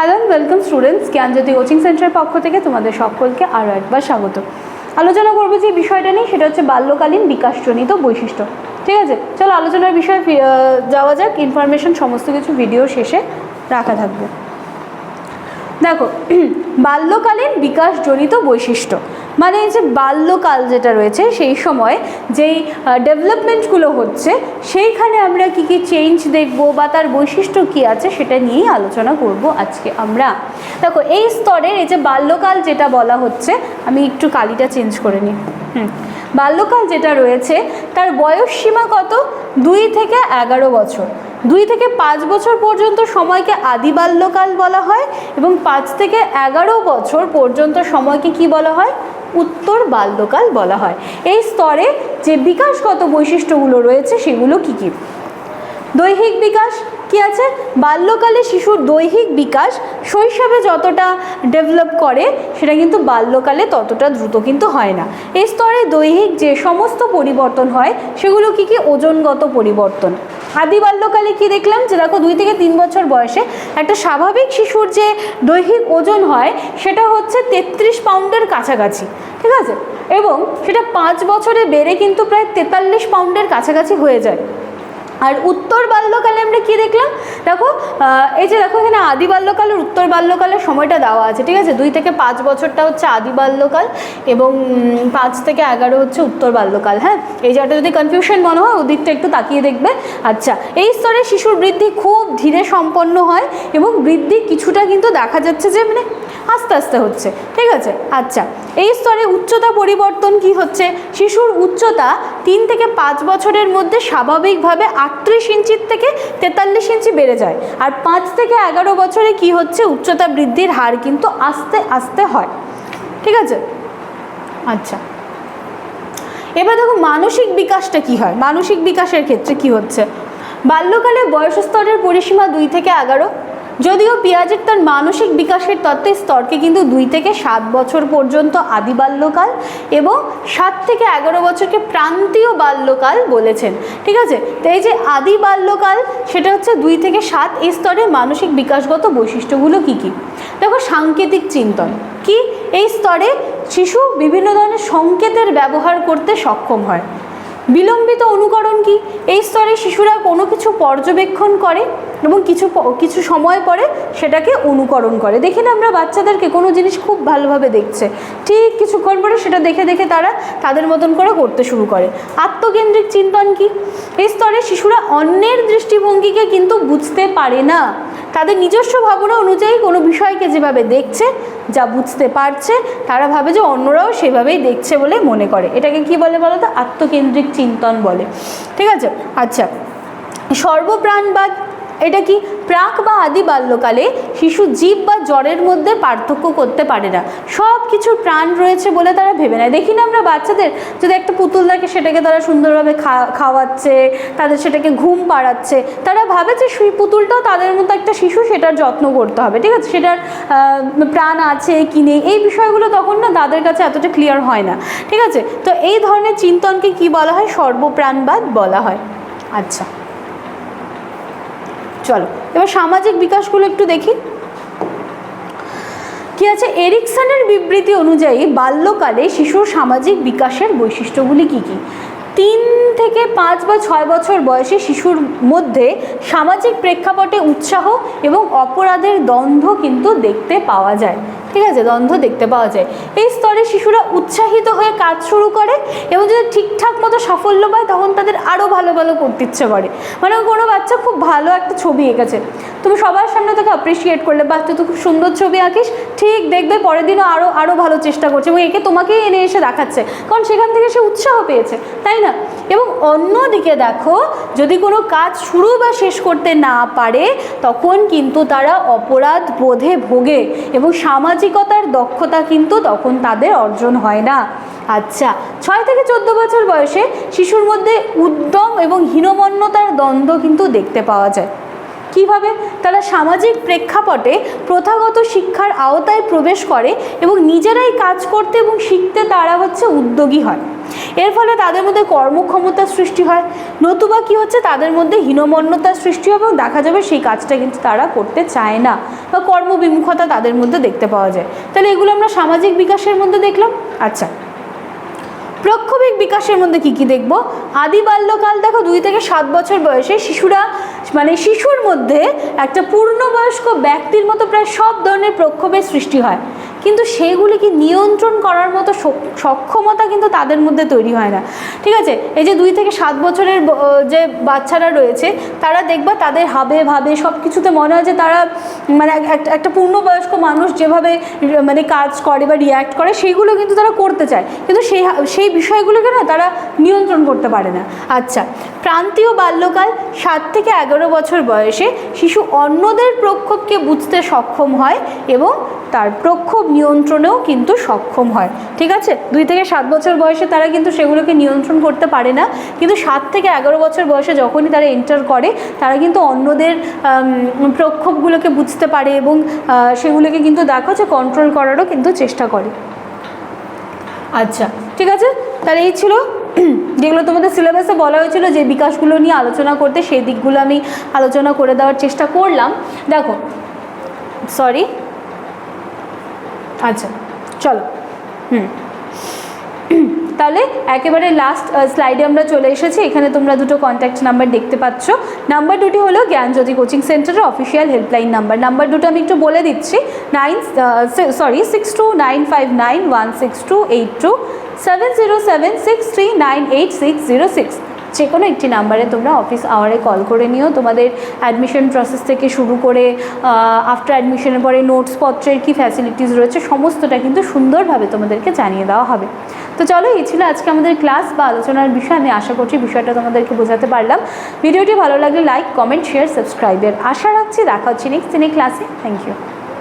Hello welcome students Gyanjyoti coaching সেন্টারের পক্ষ থেকে তোমাদের সকলকে আরও একবার স্বাগত। আলোচনা করব যে বিষয়টা নিয়ে, সেটা হচ্ছে বাল্যকালীন বিকাশজনিত বৈশিষ্ট্য। ঠিক আছে? চলো আলোচনার বিষয়ে যাওয়া যাক। ইনফরমেশন সমস্ত কিছু ভিডিও শেষে রাখা থাকবে। দেখো, বাল্যকালীন বিকাশজনিত বৈশিষ্ট্য। মানে এই যে বাল্যকাল যেটা রয়েছে, সেই সময় যেই ডেভেলপমেন্টগুলো হচ্ছে, সেইখানে আমরা কি কি চেঞ্জ দেখব বা তার বৈশিষ্ট্য কি আছে সেটা নিয়েই আলোচনা করব আজকে আমরা। দেখো, এই স্তরের এই যে বাল্যকাল যেটা বলা হচ্ছে, আমি একটু কালিটা চেঞ্জ করে নিই। হুম, বাল্যকাল যেটা রয়েছে, তার বয়স সীমা কত? দুই থেকে এগারো বছর। দুই থেকে পাঁচ বছর পর্যন্ত সময়কে আদি বাল্যকাল বলা হয় এবং পাঁচ থেকে এগারো বছর পর্যন্ত সময়কে কি বলা হয়? উত্তর বাল্যকাল বলা হয়। এই স্তরে যে বিকাশগত বৈশিষ্ট্যগুলো রয়েছে, সেগুলো কি কী? দৈহিক বিকাশ কি আছে? বাল্যকালে শিশুর দৈহিক বিকাশ শৈশবে যতটা ডেভেলপ করে, সেটা কিন্তু বাল্যকালে ততটা দ্রুত কিন্তু হয় না। এই স্তরে দৈহিক যে সমস্ত পরিবর্তন হয়, সেগুলো কি কি? ওজনগত পরিবর্তন। আদি বাল্যকালে কি দেখলাম? যে দেখো দুই থেকে তিন বছর বয়সে একটা স্বাভাবিক শিশুর যে দৈহিক ওজন হয়, সেটা হচ্ছে তেত্রিশ পাউন্ডের কাছাকাছি, ঠিক আছে? এবং সেটা পাঁচ বছরে বেড়ে কিন্তু প্রায় তেতাল্লিশ পাউন্ডের কাছাকাছি হয়ে যায়। আর উত্তর বাল্যকালে আমরা কি দেখলাম? দেখো এই যে দেখো এখানে আদি বাল্যকালের উত্তর বাল্যকালের সময়টা দেওয়া আছে, ঠিক আছে? দুই থেকে পাঁচ বছরটা হচ্ছে আদি বাল্যকাল এবং পাঁচ থেকে এগারো হচ্ছে উত্তর বাল্যকাল হ্যাঁ? এই জায়গাটা যদি কনফিউশন মনে হয়, ওদিকটা একটু তাকিয়ে দেখবে। আচ্ছা এই স্তরে শিশুর বৃদ্ধি খুব ধীরে সম্পন্ন হয় এবং বৃদ্ধি কিছুটা কিন্তু দেখা যাচ্ছে যে মানে আস্তে আস্তে হচ্ছে, ঠিক আছে? আচ্ছা এই স্তরে উচ্চতা পরিবর্তন কি হচ্ছে? শিশুর উচ্চতা তিন থেকে পাঁচ বছরের মধ্যে স্বাভাবিকভাবে আটত্রিশ ইঞ্চির থেকে তেতাল্লিশ ইঞ্চি বেড়ে যায়। আর পাঁচ থেকে এগারো বছরে কি হচ্ছে? উচ্চতা বৃদ্ধির হার কিন্তু আস্তে আস্তে হয়, ঠিক আছে? আচ্ছা এবার দেখো মানসিক বিকাশটা কি হয়? মানসিক বিকাশের ক্ষেত্রে কি হচ্ছে? বাল্যকালে বয়স স্তরের পরিসীমা দুই থেকে এগারো যদিও পিয়াজের তার মানসিক বিকাশের তত্ত্বের স্তরকে কিন্তু দুই থেকে সাত বছর পর্যন্ত আদি বাল্যকাল এবং সাত থেকে এগারো বছরকে প্রান্তীয় বাল্যকাল বলেছেন। ঠিক আছে? তো এই যে আদি বাল্যকাল, সেটা হচ্ছে দুই থেকে সাত এই স্তরে মানসিক বিকাশগত বৈশিষ্ট্যগুলো কি কি? দেখো, সাংকেতিক চিন্তন। কি? এই স্তরে শিশু বিভিন্ন ধরনের সংকেতের ব্যবহার করতে সক্ষম হয়। বিলম্বিত অনুকরণ কি? এই স্তরে শিশুরা কোনো কিছু পর্যবেক্ষণ করে এবং কিছু কিছু সময় পরে সেটাকে অনুকরণ করে। দেখি না আমরা বাচ্চাদেরকে কোনো জিনিস খুব ভালোভাবে দেখছে। ঠিক কিছুক্ষণ পরে সেটা দেখে দেখে তারা তাদের মতন করে করতে শুরু করে। আত্মকেন্দ্রিক চিন্তন কি? এই স্তরে শিশুরা অন্যের দৃষ্টিভঙ্গিকে কিন্তু বুঝতে পারে না। তাদের নিজস্ব ভাবনা অনুযায়ী কোনো বিষয়কে যেভাবে দেখছে যা বুঝতে পারছে, তারা ভাবে যে অন্যরাও সেভাবেই দেখছে বলে মনে করে। এটাকে কি বলে বলো তো আত্মকেন্দ্রিক চিন্তন বলে। ঠিক আছে? আচ্ছা। সর্বপ্রাণবাদ এটা কি প্রাক বা আদি বাল্যকালে শিশু জীব বা জ্বরের মধ্যে পার্থক্য করতে পারে না? সব কিছুর প্রাণ রয়েছে বলে তারা ভেবে নেয়। দেখি না আমরা বাচ্চাদের যদি একটা পুতুল থাকে সেটাকে তারা সুন্দরভাবে খা- খাওয়াচ্ছে, তাদের সেটাকে ঘুম পাড়াচ্ছে, তারা ভাবে যে সেই পুতুলটাও তাদের মতো একটা শিশু, সেটার যত্ন করতে হবে, ঠিক আছে? সেটার প্রাণ আছে কি নেই, এই বিষয়গুলো তখন না তাদের কাছে এতটা ক্লিয়ার হয় না, ঠিক আছে? তো এই ধরনের চিন্তনকে কি বলা হয়? সর্বপ্রাণবাদ বলা হয়। আচ্ছা। চলো, এবার সামাজিক বিকাশগুলো একটু দেখি। কি আছে? এরিকসনের বিবৃতি অনুযায়ী বাল্যকালে শিশুর সামাজিক বিকাশের বৈশিষ্ট্যগুলি কি কি? তিন থেকে পাঁচ বা ছয় বছর বয়সে শিশুর মধ্যে সামাজিক প্রেক্ষাপটে উৎসাহ এবং অপরাধের দ্বন্দ্ব কিন্তু দেখতে পাওয়া যায়। ঠিক আছে? দ্বন্দ্ব দেখতে পাওয়া যায়। এই স্তরে শিশুরা উৎসাহিত হয়ে কাজ শুরু করে এবং যদি ঠিকঠাক মতো সাফল্য পায়, তখন তাদের আরও ভালো ভালো করতে ইচ্ছে করে। মানে কোনো বাচ্চা খুব ভালো একটা ছবি এঁকেছে। তুমি সবার সামনে তাকে অ্যাপ্রিসিয়েট করলে বা তুই খুব সুন্দর ছবি আঁকিস। ঠিক, দেখবে পরের দিনও আরও আরও ভালো চেষ্টা করছে। এবং একে তোমাকেই এনে এসে দেখাচ্ছে। কারণ সেখান থেকে সে উৎসাহ পেয়েছে, তাই না? এবং অন্যদিকে দেখো, যদি কোনো কাজ শুরু বা শেষ করতে না পারে, তখন কিন্তু তারা অপরাধ বোধে ভোগে এবং সামাজিকতার দক্ষতা কিন্তু তখন তাদের অর্জন হয় না। আচ্ছা ছয় থেকে চোদ্দ বছর বয়সে শিশুর মধ্যে উদ্যম এবং হীনমন্যতার দ্বন্দ্ব কিন্তু দেখতে পাওয়া যায়। কীভাবে? তারা সামাজিক প্রেক্ষাপটে প্রথাগত শিক্ষার আওতায় প্রবেশ করে এবং নিজেরাই কাজ করতে এবং শিখতে তারা হচ্ছে উদ্যোগী হয়। এর ফলে তাদের মধ্যে কর্মক্ষমতার সৃষ্টি হয়। নতুবা কি হচ্ছে? তাদের মধ্যে হীনমন্যতার সৃষ্টি হবে এবং দেখা যাবে সেই কাজটা কিন্তু তারা করতে চায় না বা কর্মবিমুখতা তাদের মধ্যে দেখতে পাওয়া যায়। তাহলে এগুলো আমরা সামাজিক বিকাশের মধ্যে দেখলাম? আচ্ছা। প্রক্ষোভিক বিকাশের মধ্যে কি কি দেখব? আদি বাল্যকাল দেখো, দুই থেকে সাত বছর বয়সে শিশুরা মানে শিশুর মধ্যে একটা পূর্ণবয়স্ক ব্যক্তির মতো প্রায় সব ধরনের প্রক্ষোভের সৃষ্টি হয়। কিন্তু সেগুলিকে নিয়ন্ত্রণ করার মতো সক্ষমতা কিন্তু তাদের মধ্যে তৈরি হয় না। ঠিক আছে? এই যে দুই থেকে সাত বছরের যে বাচ্চারা রয়েছে, তারা দেখবা তাদের হাবে ভাবে সব কিছুতে মনে হয় যে তারা মানে একটা পূর্ণবয়স্ক মানুষ যেভাবে মানে কাজ করে বা রিয়্যাক্ট করে সেইগুলো কিন্তু তারা করতে চায়। কিন্তু সেই সেই বিষয়গুলোকে না তারা নিয়ন্ত্রণ করতে পারে না। আচ্ছা প্রান্তীয় বাল্যকাল সাত থেকে এগারো বছর বয়সে শিশু অন্যদের প্রক্ষোভকে বুঝতে সক্ষম হয় এবং তার প্রক্ষোভ নিয়ন্ত্রণেও কিন্তু সক্ষম হয়। ঠিক আছে? দুই থেকে সাত বছর বয়সে তারা কিন্তু সেগুলোকে নিয়ন্ত্রণ করতে পারে না। কিন্তু সাত থেকে এগারো বছর বয়সে যখনই তারা এন্টার করে, তারা কিন্তু অন্যদের প্রক্ষোভগুলোকে বুঝতে পারে এবং সেগুলোকে কিন্তু দেখো যে কন্ট্রোল করারও কিন্তু চেষ্টা করে। আচ্ছা ঠিক আছে? তাহলে এই ছিল যেগুলো তোমাদের সিলেবাসে বলা হয়েছিল যে বিকাশগুলো নিয়ে আলোচনা করতে, সেই দিকগুলো আমি আলোচনা করে দেওয়ার চেষ্টা করলাম। দেখো সরি আচ্ছা চলো। হুম। তাহলে একেবারে লাস্ট স্লাইডে আমরা চলে এসেছি। এখানে তোমরা দুটো কন্ট্যাক্ট নাম্বার দেখতে পাচ্ছ। নাম্বার দুটি হলো জ্ঞানজ্যোতি কোচিং সেন্টারের অফিসিয়াল হেল্পলাইন নাম্বার নাম্বার দুটো আমি একটু বলে দিচ্ছি। Nine sorry six two nine five nine one six two eight two seven zero seven six three nine eight six zero six যে কোনো একটি নাম্বারে তোমরা অফিস আওয়ারে কল করে নিও। তোমাদের অ্যাডমিশন প্রসেস থেকে শুরু করে আফটার অ্যাডমিশনের পরে নোটস পত্রের কী ফ্যাসিলিটিস রয়েছে, সমস্তটা কিন্তু সুন্দরভাবে তোমাদেরকে জানিয়ে দেওয়া হবে। তো চলো, এই ছিল আজকে আমাদের ক্লাস বা আলোচনার বিষয়। আমি আশা করছি বিষয়টা তোমাদেরকে বোঝাতে পারলাম। ভিডিওটি ভালো লাগলে লাইক কমেন্ট শেয়ার সাবস্ক্রাইবের আশা রাখছি। দেখা হচ্ছে নেক্সট দিনের ক্লাসে থ্যাংক ইউ